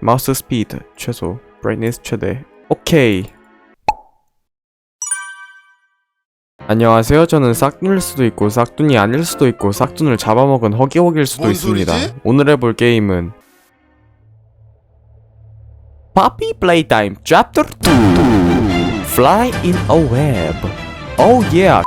마우스 스피드 최소 브라이트니스 최대. 오케이. 안녕하세요. 저는 싹눈일 수도 있고 싹눈이 아닐 수도 있고 싹눈을 잡아먹은 허기허기일 수도 뭔 있습니다? 오늘 해볼 게임은 Puppy Playtime Chapter 2 Fly in a Web. Oh yeah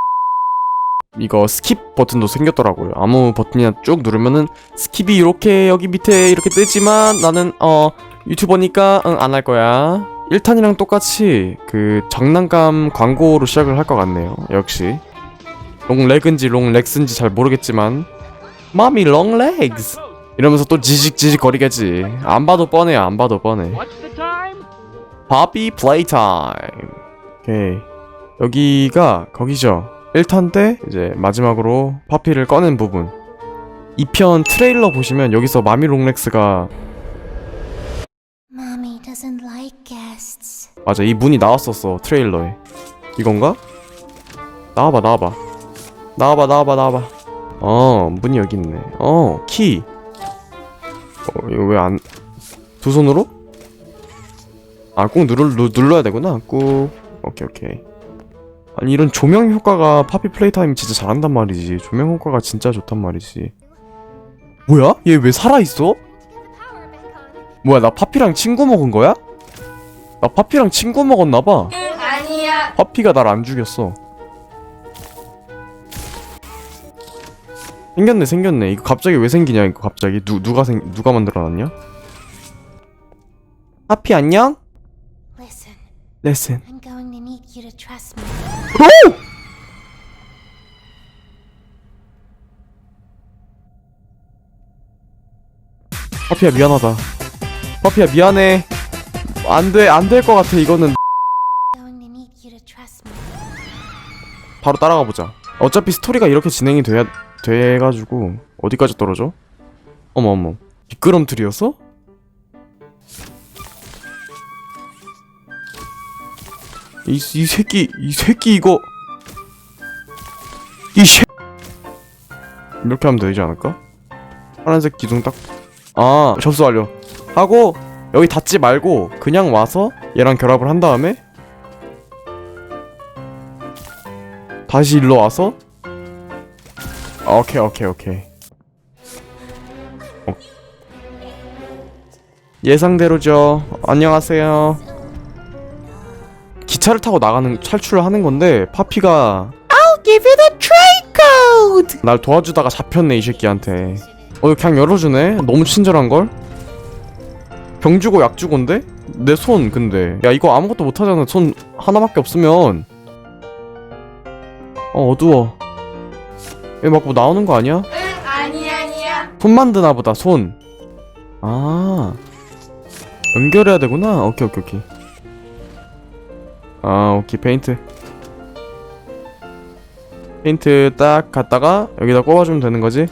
이거 스킵 버튼도 생겼더라고요. 아무 버튼이나 쭉 누르면은 스킵이 이렇게 여기 밑에 이렇게 뜨지만 나는 어 유튜버니까 응 안 할 거야. 1탄이랑 똑같이 그 장난감 광고로 시작을 할 것 같네요. 역시. 롱레그인지 롱렉스인지 잘 모르겠지만. 마미 롱레그스! 이러면서 또 지직지직 거리겠지. 안 봐도 뻔해요 안 봐도 뻔해? 바비 플레이 타임 오케이. 여기가 거기죠 1탄 때 이제 마지막으로 파피를 꺼낸 부분. 2편 트레일러 보시면 여기서 마미 롱렉스가. 맞아 이 문이 나왔었어 트레일러에. 이건가? 나와봐 나와봐. 나와봐 나와봐 나와봐. 어 문이 여기 있네. 어키. 어 이거 왜 안 두 손으로? 아 꼭 누를, 누, 눌러야 되구나 꾹. 오케이 오케이 아니 이런 조명 효과가 파피 플레이타임 진짜 잘한단 말이지 조명 효과가 진짜 좋단 말이지 뭐야? 얘 왜 살아있어? 뭐야 나 파피랑 친구 먹은 거야? 나 파피랑 친구 먹었나봐. 아니야. 파피가 날 안 죽였어. 생겼네, 생겼네. 이거 갑자기 왜 생기냐, 이거 갑자기. 누, 누가 생, 누가 만들어놨냐? 파피 안녕? Listen, 레슨. Need you to trust me. 파피야, 미안하다. 파피야, 미안해. 안 돼, 안 될 것 같아, 이거는. going to need you to trust me. 바로 따라가 보자. 어차피 스토리가 이렇게 진행이 돼야, 돼가지고, 어디까지 떨어져? 어머, 어머. 미끄럼틀이었어? 이, 이 새끼, 이 새끼 이거. 이 새. 이렇게 하면 되지 않을까? 파란색 기둥 딱. 아, 접수 완료. 하고, 여기 닫지 말고, 그냥 와서 얘랑 결합을 한 다음에, 다시 일로 와서 오케이 오케이 오케이 어. 예상대로죠 안녕하세요 기차를 타고 나가는 탈출을 하는 건데 파피가 I'll give you the train code 날 도와주다가 잡혔네 이 새끼한테 어 그냥 열어주네 너무 친절한걸 병 주고 약 주고인데 내 손 근데 야 이거 아무것도 못하잖아 손 하나밖에 없으면 어 어두워 얘 막 뭐 나오는 거 아니야? 응, 아니야, 아니야. 손 만드나 보다 손. 아 연결해야 되구나. 오케이 오케이 오케이. 아 오케이 페인트. 페인트 딱 갖다가 여기다 꼽아주면 되는 거지.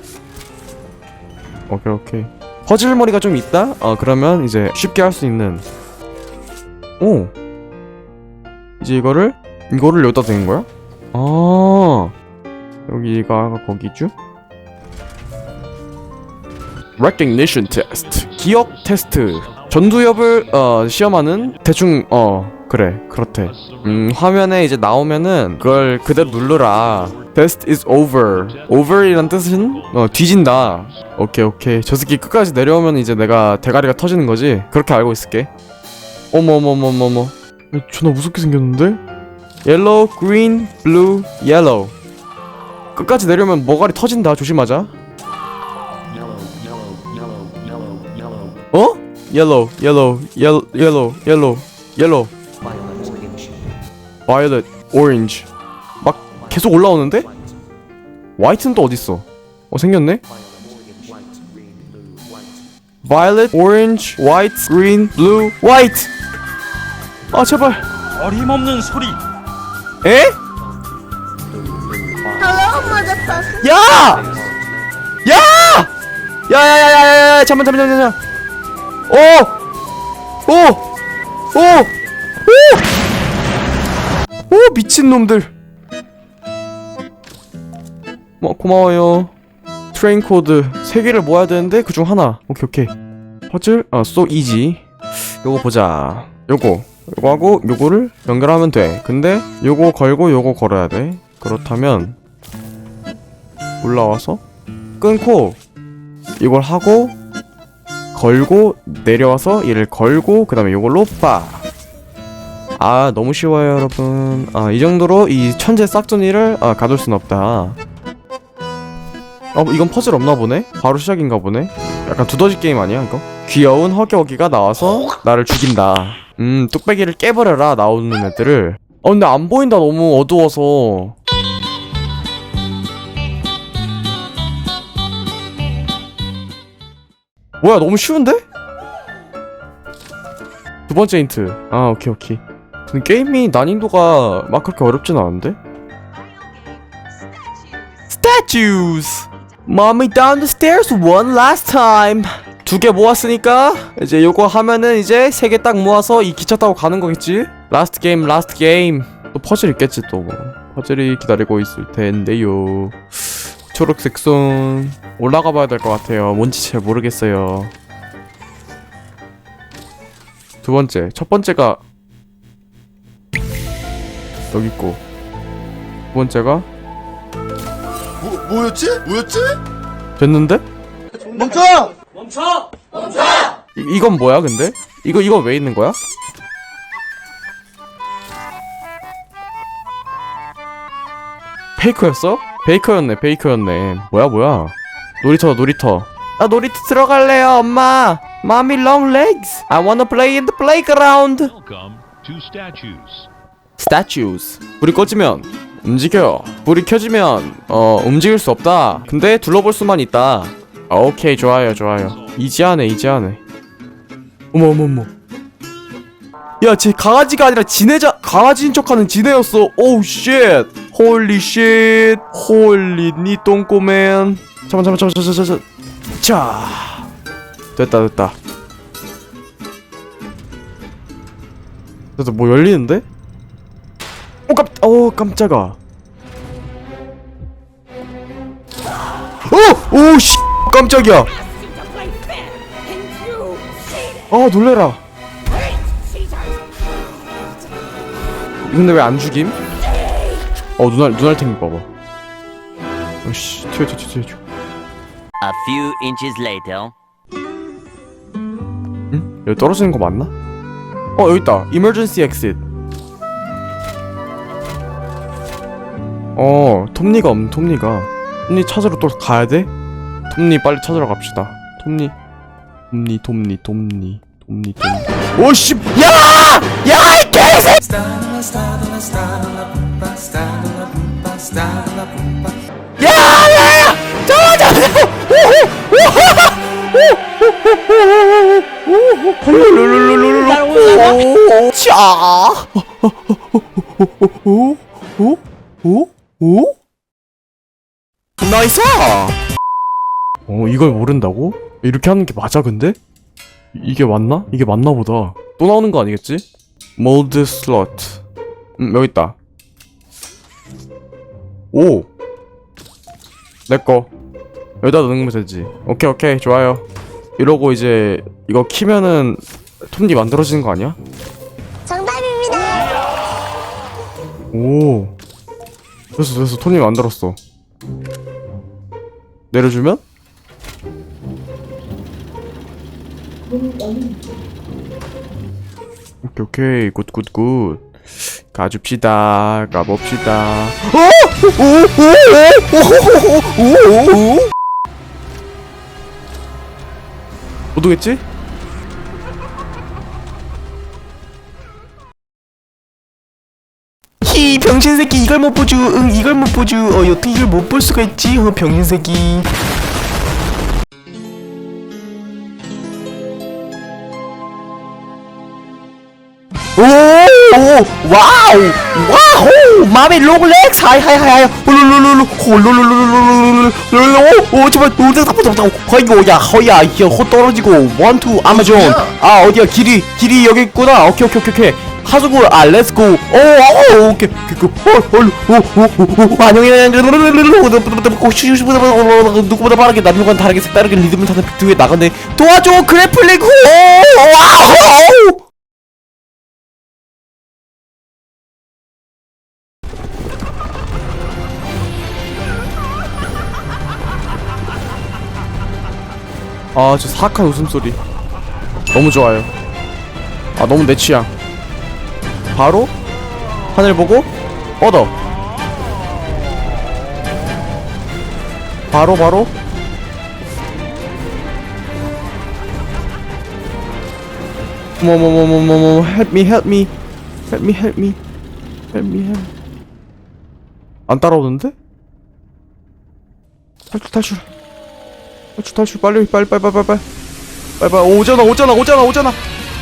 오케이 오케이. 퍼즐 머리가 좀 있다. 어 그러면 이제 쉽게 할 수 있는. 오. 이제 이거를 이거를 여기다 대는 거야? 아 여기가 거기죠? recognition test 기억 테스트 전두엽을 어 시험하는 대충 어 그래 그렇대. 음 화면에 이제 나오면은 그걸 그대로 누르라. Test is over. Over이란 뜻은? 어 뒤진다. 오케이 오케이. 저 새끼 끝까지 내려오면 이제 내가 대가리가 터지는 거지? 그렇게 알고 있을게. 어머 어머 어머 어머 어머. 야, 존나 무섭게 생겼는데? Yellow green blue yellow. 끝까지 내려오면 머가리 터진다. 조심하자. 어? yellow yellow yellow yellow yellow yellow violet orange 막 계속 올라오는데? white는 또 어딨어 어 생겼네? violet orange white green blue white 아 제발 어림없는 소리. 에? 야! 야! 야야야야야 잠만 잠만 잠만 잠만 오! 오! 오! 오! 오 미친 놈들. 뭐 고마워요. 트레인 코드 세 개를 모아야 되는데 그중 하나. 오케이 오케이. 퍼즐? 아 so easy. 요거 보자. 요거. 요거 하고 요거를 연결하면 돼. 근데 요거 걸고 요거 걸어야 돼. 그렇다면 올라와서 끊고 이걸 하고 걸고 내려와서 얘를 걸고 그 다음에 요걸로 빠. 아 너무 쉬워요 여러분. 아 이 정도로 이 천재 싹둥이를 아 가둘 순 없다. 어 이건 퍼즐 없나 보네? 바로 시작인가 보네? 약간 두더지 게임 아니야 이거? 귀여운 허기허기가 나와서 나를 죽인다. 음 뚝배기를 깨버려라 나오는 애들을. 어 근데 안 보인다. 너무 어두워서. 뭐야 너무 쉬운데? 두 번째 힌트. 아 오케이 오케이 게임이 난이도가 막 그렇게 어렵진 않은데? Statues! Mommy down the 두 개 모았으니까 이제 요거 하면은 이제 세 개 딱 모아서 이 기차 타고 가는 거겠지? 라스트 게임 라스트 게임 또 퍼즐 있겠지 또 뭐. 퍼즐이 기다리고 있을 텐데요 초록색 손 올라가 봐야 될 것 같아요 뭔지 잘 모르겠어요 두 번째 첫 번째가 여기 있고 두 번째가 뭐, 뭐였지? 뭐였지? 됐는데? 멈춰! 이, 이건 뭐야 근데? 이거 이거 왜 있는 거야? 페이커였어? 베이커였네 베이커였네 뭐야 뭐야 놀이터다 놀이터 아 놀이터 들어갈래요 엄마 Mommy long legs I wanna play in the playground Welcome to Statues. Statues. 불이 꺼지면 움직여 불이 켜지면 어 움직일 수 없다. 근데 둘러볼 수만 있다. 오케이. 좋아요 좋아요. 이지하네 이지하네 어머 어머 어머. 야 쟤 강아지가 아니라 지네자 강아지인 척하는 지네였어. 오우 쉣 홀리 쉣 홀리 니 똥꼬맨 잠깐 잠깐 잠깐 잠깐 잠깐 자. 됐다 됐다. 됐다 뭐 열리는데? 오 깜, 오 깜짝아. 오, 오 씨, 깜짝이야. 아 놀래라. 근데 왜 안 죽임? 어 눈알 눈알 탱 봐봐. 어씨 튀어 튀어 튀어 튀어. A few inches later. 응? 여기 떨어지는 거 맞나? 어 여기 있다. Emergency exit. 어 톱니가 없는 톱니가. 톱니 찾으러 또 가야 돼? 톱니 빨리 찾으러 갑시다. 톱니. 톱니 톱니 톱니 톱니 톱니. 오씨 야! 야이 개새! 야야야! 잠깐 잠깐! 룰룰룰룰룰 자. 오? 오? 오? 오? 나이스! 어 이걸 모른다고? 이렇게 하는 게 맞아 근데? 이게 맞나? 이게 맞나 보다 또 나오는 거 아니겠지? 몰드 슬롯 음 여기 있다 오 내꺼 여기다 넣는 거 되지 오케이 오케이 좋아요 이러고 이제 이거 키면은 톱니 만들어지는 거 아니야? 정답입니다. 오 됐어 됐어 톱니 만들었어 내려주면? 오케이 오케이 굿굿굿 가줍시다 가봅시다 오오오오오오오오오 못 오겠지? 이 병신 새끼 이걸 못 보주 응 이걸 못 보주 어 어떻게 이걸 못 볼 수가 있지 어 병신 새끼. 오 오 와우 와우 마미 로글렉스 하이 하이 하이. 홀룰룰룰루 홀룰룰룰룰룰룰룰 오 제발 노자 잡고 잡고 허이고 야 허야 야호 떨어지고 원투 아마존. 아 어디야? 길이 길이 여기 있구나. 오케이 오케이 오케이 오케이 하수구 아 렛츠고 오오 오케이. 그, 그홀홀오오오 안녕히 누구보다 빠르게 남들과 다르게 색다르게 리듬을 타는 그 빅투에 나가네. 도와줘 그래플링 오와오! 아저 사악한 웃음소리. 너무 좋아요. 아 너무 내 취향. 바로 하늘 보고 얻어. 바로 바로. 뭐뭐뭐뭐뭐뭐 help me help me. Help me help me. Help me help 안 따라오는데? 탈출 탈출. 탈출 탈출. 빨리 빨리 빨리 빨리 빨리 빨리. 빨리 오잖아 오잖아 오잖아 오잖아.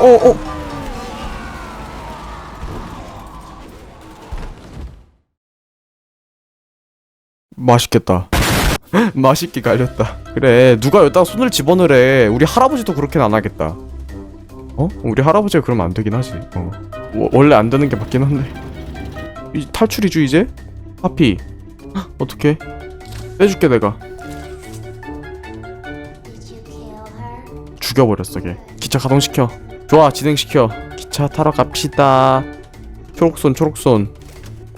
어? 어? 어? 맛있겠다. 맛있게 갈렸다. 그래, 누가 여기다 손을 집어넣으래. 우리 할아버지도 그렇게는 안 하겠다. 어? 우리 할아버지가 그러면 안 되긴 하지. 어. 워- 원래 안 되는 게 맞긴 한데. 이 탈출이죠 이제? 하피. 어떻게? 빼줄게 내가. 죽여버렸어 걔. 기차 가동시켜. 좋아 진행시켜. 기차 타러 갑시다. 초록손 초록손.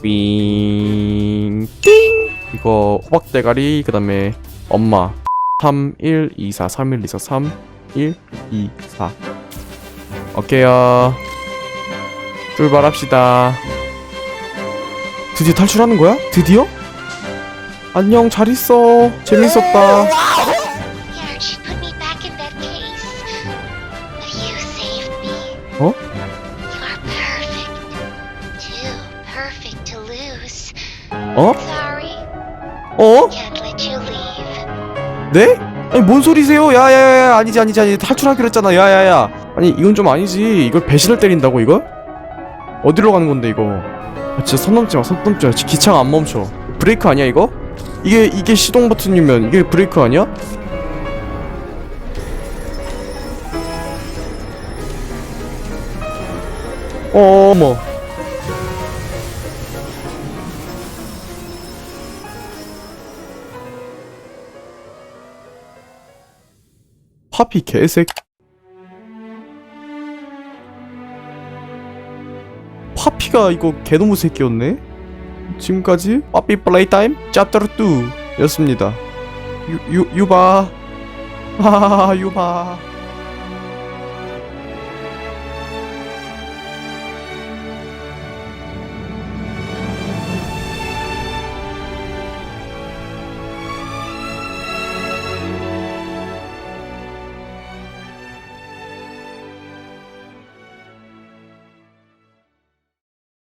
삥. 띵. 이거 호박 대가리 그 다음에 엄마. 3 1 2 4 3 1 2 4 3 1 2 4. 오케이요. 출발합시다. 드디어 탈출하는 거야? 드디어? 안녕 잘 있어. 재밌었다. Perfect to lose. 어? Sorry, 어? can't let you leave. 네? 아니 뭔 소리세요? 야야야 아니지 아니지 아니 탈출하기로 했잖아. 야야야. 아니 이건 좀 아니지. 이걸 배신을 때린다고 이걸? 어디로 가는 건데 이거? 아, 진짜 선 넘지 마. 선 넘지 마. 기차가 안 멈춰. 브레이크 아니야 이거? 이게 이게 시동 버튼이면 이게 브레이크 아니야? 어머. 파피 개색. 파피가 이거 개놈의 새끼였네. 지금까지 파피 플레이 타임 챕터 2 였습니다. 유, 유, 유바. 하하하, 유바.